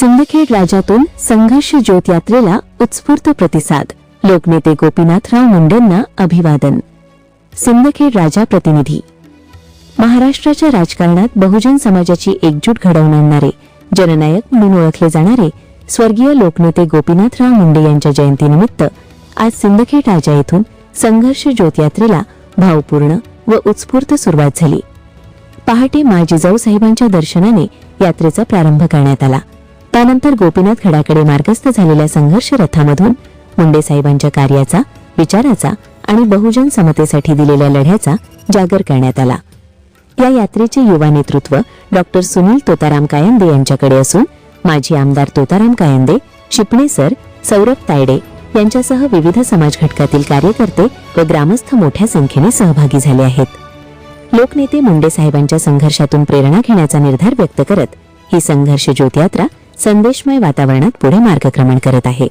सिंदखेड राजातून संघर्ष ज्योत यात्रेला उत्स्फूर्त प्रतिसाद. लोकनेते गोपीनाथराव मुंडेंना अभिवादन. सिंदखेड राजा प्रतिनिधी. महाराष्ट्राच्या राजकारणात बहुजन समाजाची एकजूट घडवून आणणारे जननायक म्हणून ओळखले जाणारे स्वर्गीय लोकनेते गोपीनाथराव मुंडे यांच्या जयंतीनिमित्त आज सिंदखेड राजा येथून संघर्ष ज्योत यात्रेला भावपूर्ण व उत्स्फूर्त सुरुवात झाली. पहाटे मा जिजाऊ साहेबांच्या दर्शनाने यात्रेचा प्रारंभ करण्यात आला. त्यानंतर गोपीनाथ खडाकडे मार्गस्थ झालेल्या संघर्ष रथामधून मुंडे साहेबांच्या कार्याचा विचाराचा आणि बहुजन समतेसाठी दिलेल्या लढ्याचा जागर करण्यात आला. या यात्रेचे युवा नेतृत्व डॉक्टर सुनील तोताराम कायंदे यांच्याकडे असून माजी आमदार तोताराम कायंदे शिपणे सर सौरभ तायडे यांच्यासह विविध समाज घटकातील कार्यकर्ते व ग्रामस्थ मोठ्या संख्येने सहभागी झाले आहेत. लोकनेते मुंडे साहेबांच्या संघर्षातून प्रेरणा घेण्याचा निर्धार व्यक्त करत ही संघर्ष ज्योतयात्रा संदेशमय वातावरणात पुढे मार्गक्रमण करत आहे.